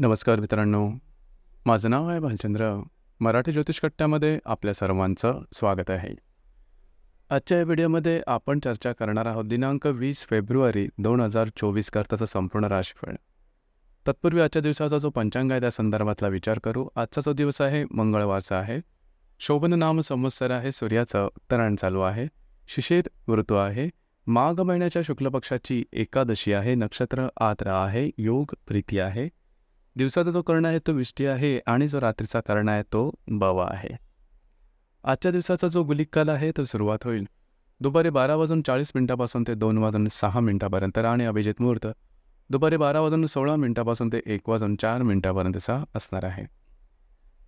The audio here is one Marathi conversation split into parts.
नमस्कार मित्रांनो. माझं नाव आहे भालचंद्र. मराठी ज्योतिष कट्ट्यामध्ये आपल्या सर्वांचं स्वागत आहे. आजच्या या व्हिडिओमध्ये आपण चर्चा करणार आहोत दिनांक वीस फेब्रुवारी दोन हजार चोवीस करताचा संपूर्ण राशीफळ. तत्पूर्वी आजच्या दिवसाचा जो पंचांग आहे त्या संदर्भातला विचार करू. आजचा जो दिवस आहे मंगळवारचा आहे. शोभन नाम संवत्सर आहे सूर्याचं तरण चालू आहे. शिशिर ऋतू आहे. माघ महिन्याच्या शुक्ल पक्षाची एकादशी आहे नक्षत्र आत्र आहे योग प्रीती आहे. दिवसाचा जो कर्ण आहे तो विष्टी आहे आणि जो रात्रीचा कर्ण आहे तो बवा आहे. आजच्या दिवसाचा जो गुलिक काल आहे तो सुरुवात होईल. दुपारी बारा वाजून चाळीस मिनिटापासून ते दोन वाजून सहा मिनिटापर्यंत आणि अभिजित मुहूर्त दुपारी बारा वाजून सोळा मिनिटापासून ते एक वाजून चार मिनिटापर्यंतचा असणार आहे.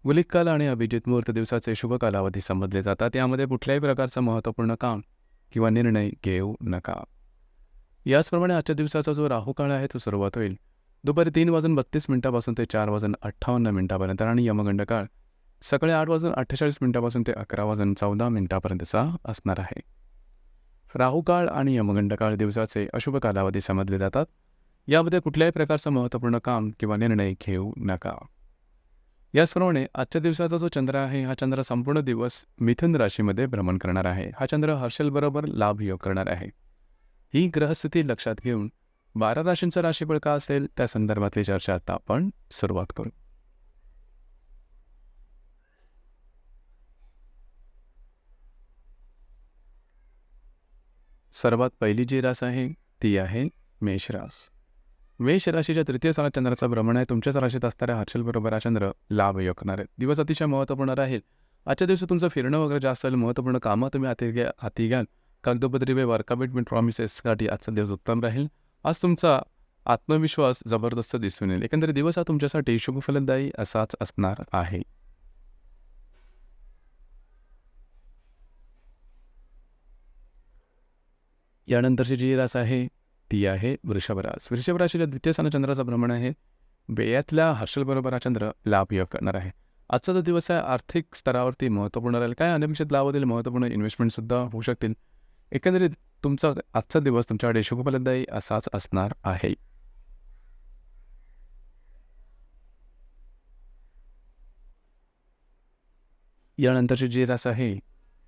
गुलिक काल आणि अभिजित मुहूर्त दिवसाचे शुभ कालावधी समजले जातात. यामध्ये कुठल्याही प्रकारचं महत्त्वपूर्ण काम किंवा निर्णय घेऊ नका. याचप्रमाणे आजच्या दिवसाचा जो राहू काळ आहे तो सुरुवात होईल. दुपारी तीन वाजून बत्तीस मिनिटापासून ते चार वाजून अठ्ठावन्न मिनिटापर्यंत आणि यमगंड काळ सकाळी आठ वाजून अठ्ठेचाळीस मिनिटापासून ते अकरा वाजून चौदा मिनिटापर्यंतचा असणार आहे. राहू काळ आणि यमगंड काळ दिवसाचे अशुभ कालावधी समजले जातात. यामध्ये कुठल्याही प्रकारचं महत्त्वपूर्ण काम किंवा निर्णय घेऊ नका. याचप्रमाणे आजच्या दिवसाचा जो चंद्र आहे हा चंद्र संपूर्ण दिवस मिथुन राशीमध्ये भ्रमण करणार आहे. हा चंद्र हर्षलबरोबर लाभ योग करणार आहे. ही ग्रहस्थिती लक्षात घेऊन बारा राशींचं राशीफळ का असेल? त्या संदर्भातली चर्चा आता आपण सुरुवात करू. सर्वात पहिली जी रास आहे ती आहे मेषरास मेष राशीच्या तृतीय साला चंद्राचा भ्रमण आहे. तुमच्याच राशीत असणाऱ्या हर्षल बरोबर हा चंद्र लाभ योग करणार आहे दिवस अतिशय महत्त्वपूर्ण राहील. आजच्या दिवशी तुमचं फिरणं वगैरे जास्त असेल महत्त्वपूर्ण कामं तुम्ही हाती घ्या हाती घ्याल. कागदोपत्री व्यवहार कमिटमेंट प्रॉमिसेससाठी आजचा दिवस उत्तम राहील. आज तुमचा आत्मविश्वास जबरदस्त दिसून येईल. एकंदरीत दिवस हा तुमच्यासाठी शुभफलदायी असाच असणार आहे. यानंतरची जी रास आहे ती आहे वृषभ रास. वृषभ राशीच्या द्वितीय स्थान चंद्राचा भ्रमण आहे. बेयातल्या हर्षलबरोबर हा चंद्र लाभ योग करणार आहे. आजचा जो दिवस आहे आर्थिक स्तरावरती महत्त्वपूर्ण राहील. काय अनिश्चित लाभातील महत्त्वपूर्ण इन्व्हेस्टमेंटसुद्धा होऊ शकतील. एकंदरीत तुमचा आजचा दिवस तुमच्याकडे शुभफलदायी असाच असणार आहे. यानंतरची जी रास आहे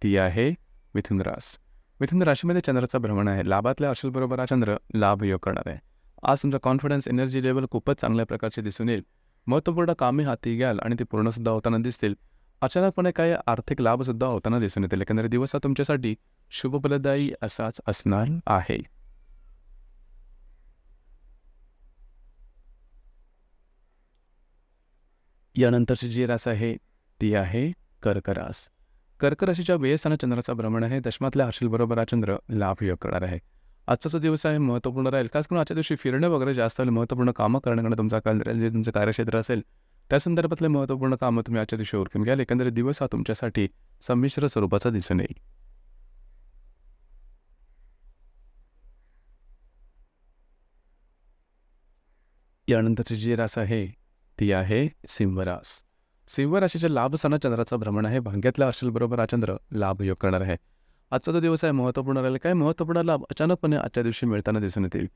ती आहे मिथुन रास. मिथुन राशीमध्ये चंद्राचा भ्रमण आहे. लाभातल्या अशुलबरोबर हा चंद्र लाभ योग करणार आहे. आज तुमचा कॉन्फिडन्स एनर्जी लेवल खूपच चांगल्या प्रकारचे दिसून येईल. महत्त्वपूर्ण कामे हाती घ्याल आणि ती पूर्णसुद्धा होताना दिसतील. अचानकपणे काही आर्थिक लाभसुद्धा होताना दिसून येतील एकंदरीत दिवस हा तुमच्यासाठी शुभफलदायी असाच असणार आहे. यानंतरची जी रास आहे ती आहे कर्करास. कर्क राशीच्या चंद्राचा भ्रमण आहे. दशमातल्या हर्षलबरोबर हा चंद्र लाभ योग करणार आहे. आजचा जो दिवस आहे महत्त्वपूर्ण राहील. खास करून आजच्या दिवशी फिरणं वगैरे जास्त होईल महत्त्वपूर्ण कामं करणं तुमचा काल राहील जे तुमचं कार्यक्षेत्र असेल त्या संदर्भातले महत्त्वपूर्ण कामं तुम्ही आजच्या दिवशी ओळखून घ्याल. एकंदरीत दिवस हा तुमच्यासाठी संमिश्र स्वरूपाचा दिसून येईल. यानंतरची जी रास आहे ती आहे सिंहरास. सिंह राशीच्या लाभ सणा चंद्राचा भ्रमण आहे. भाग्यातल्या असेलबरोबर हा चंद्र लाभ योग करणार आहे. आजचा जो दिवस आहे महत्त्वपूर्ण राहील. काय महत्त्वपूर्ण लाभ? अचानकपणे आजच्या दिवशी मिळताना दिसून येतील.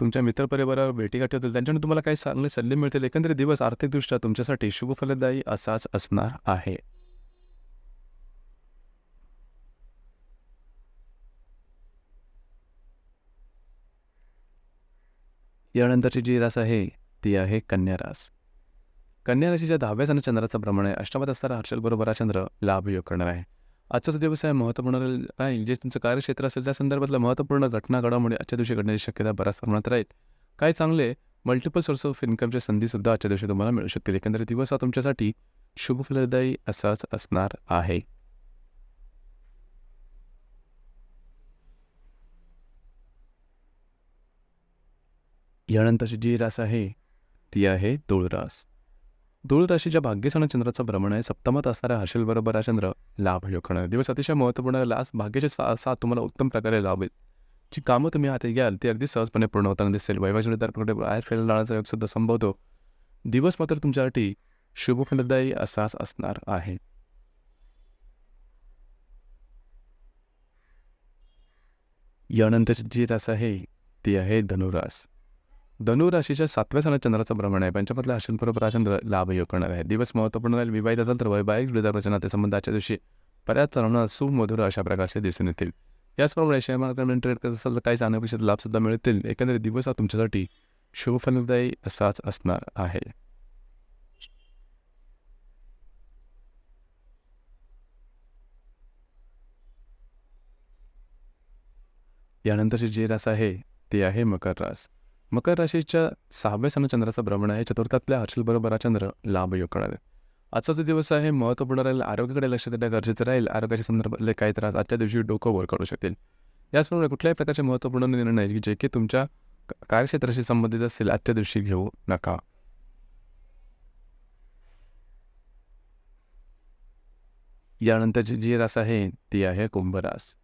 तुमच्या मित्रपरिवारावर भेटीगाठी होतील. त्यांच्याकडून तुम्हाला काही चांगले सल्ले मिळतील. एकंदरीत दिवस आर्थिकदृष्ट्या तुमच्यासाठी शुभफलदायी असाच असणार आहे. यानंतरची जी रास आहे ती आहे कन्या रास. कन्या राशीच्या दहाव्या स्थानात चंद्राचा भ्रमण आहे. अष्टमात असणारा हर्षलबरोबर हा चंद्र लाभ योग करणार आहे. आजचा दिवस आहे महत्त्वपूर्ण राहील जे तुमचं कार्यक्षेत्र असेल त्या संदर्भातल्या महत्त्वपूर्ण घटना घडामोडी आजच्या दिवशी घडण्याची शक्यता बऱ्याच प्रमाणात राहील. काही चांगले मल्टिपल सोर्स ऑफ इन्कमच्या संधीसुद्धा आजच्या दिवशी तुम्हाला मिळू शकतील. एकंदरीत दिवस हा तुमच्यासाठी शुभफलदायी असाच असणार आहे. यानंतरची जी रास आहे ती आहे तुळरास धूळ राशीच्या भाग्यस्थानात चंद्राचा भ्रमण आहे. सप्तमात असणाऱ्या हर्षलबरोबर हा चंद्र लाभ योग दिवस अतिशय महत्त्वपूर्ण लास भाग्याचे सा साथ तुम्हाला उत्तम प्रकारे लाभेल जी कामं तुम्ही हाती घ्याल ती अगदी सहजपणे पूर्ण होताना दिसेल. वैवाहिक कुठे बाहेर फिरायला जाण्याचा योग सुद्धा संभवतो. दिवस मात्र तुमच्यासाठी शुभफलदायी असाच असणार आहे. यानंतरची जी रास आहे ती आहे धनुरास. धनु राशीच्या सातव्या सणात चंद्राचं भ्रमण आहे. पंचमतल्या अश्विनपूर्व चंद्र लाभयोग करणार आहे. दिवस महत्त्वपूर्ण राहील विवाहित असेल तर वैवाहिक वृद्धाप्रच्या नातेसंबंधाच्या दिवशी बऱ्याच तरुणांना सुमधुर अशा प्रकारचे दिसून येतील. याचप्रमाणे शेअर मार्केटमध्ये ट्रेड करत असाल तर काही अनपेक्षित लाभसुद्धा मिळतील. एकंदरीत दिवस हा तुमच्यासाठी शुभफलदायी असाच असणार आहे. यानंतरची जे रास आहे ते आहे मकर रास. मकर राशीच्या सहाव्या सण चंद्राचं भ्रमण आहे. चतुर्थातल्या हर्षल बरोबर हा चंद्र लाभयोग करणार आहे आजचा जो दिवस आहे महत्त्वपूर्ण राहील आरोग्याकडे लक्ष देणं गरजेचं राहील. आरोग्याच्या संदर्भातले काही त्रास आजच्या दिवशी डोकं वर करू शकतील. याचप्रमाणे कुठल्याही प्रकारचे महत्त्वपूर्ण निर्णय की जे की तुमच्या कार्यक्षेत्राशी संबंधित असतील आजच्या दिवशी घेऊ नका. यानंतरची जी रास आहे ती आहे कुंभरास.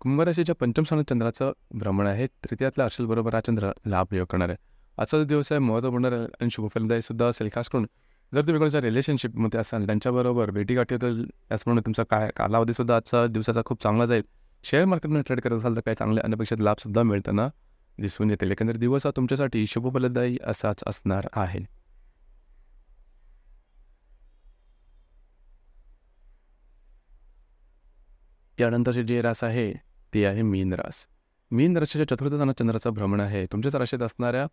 कुंभराशीच्या पंचम स्थानात चंद्राचं भ्रमण आहे. तृतीयातल्या अर्शलबरोबर हा चंद्र लाभ योग करणार आहे. आजचा जो दिवस आहे महत्त्वपूर्ण आणि शुभफलदायी सुद्धा असेल खास करून जर तुम्ही कोणाच्या रिलेशनशिपमध्ये असाल त्यांच्याबरोबर भेटीगाठी होतील त्याचप्रमाणे तुमचा काय कालावधीसुद्धा आजचा दिवसाचा खूप चांगला जाईल. शेअर मार्केटमध्ये ट्रेड करत असाल तर काही चांगले अनपेक्षित लाभसुद्धा मिळताना दिसून येतील. एकंदर दिवस हा तुमच्यासाठी शुभफलदायी असाच असणार आहे. यानंतरची जी रास आहे ती आहे मीन रास मीन राशीच्या चतुर्थ स्थानात चंद्राचं भ्रमण आहे. तुमच्याच राशीत असणाऱ्या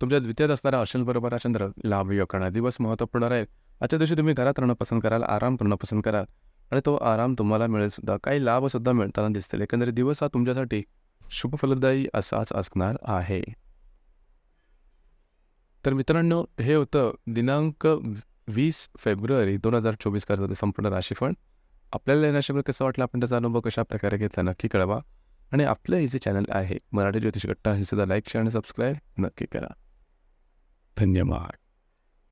तुमच्या द्वितीयात असणाऱ्या अर्शन हा चंद्र लाभयोग करणार. दिवस महत्त्वपूर्ण राहील आजच्या दिवशी तुम्ही घरात राहणं पसंत कराल आराम करणं पसंत कराल आणि तो आराम तुम्हाला मिळेल सुद्धा काही लाभसुद्धा मिळताना दिसतील. एकंदरीत दिवस हा तुमच्यासाठी शुभफलदायी असाच असणार आहे. तर मित्रांनो हे होतं दिनांक वीस फेब्रुवारी दोन हजार चोवीस करत संपूर्ण राशीफळ. आपल्याला या कसं वाटलं? आपण त्याचा अनुभव कशा प्रकारे घेतला? नक्की कळवा. आणि आपलं हे जे चॅनल आहे मराठी ज्योतिष गट्टा हे सुद्धा लाईक शेअर आणि सबस्क्राईब नक्की करा. धन्यवाद.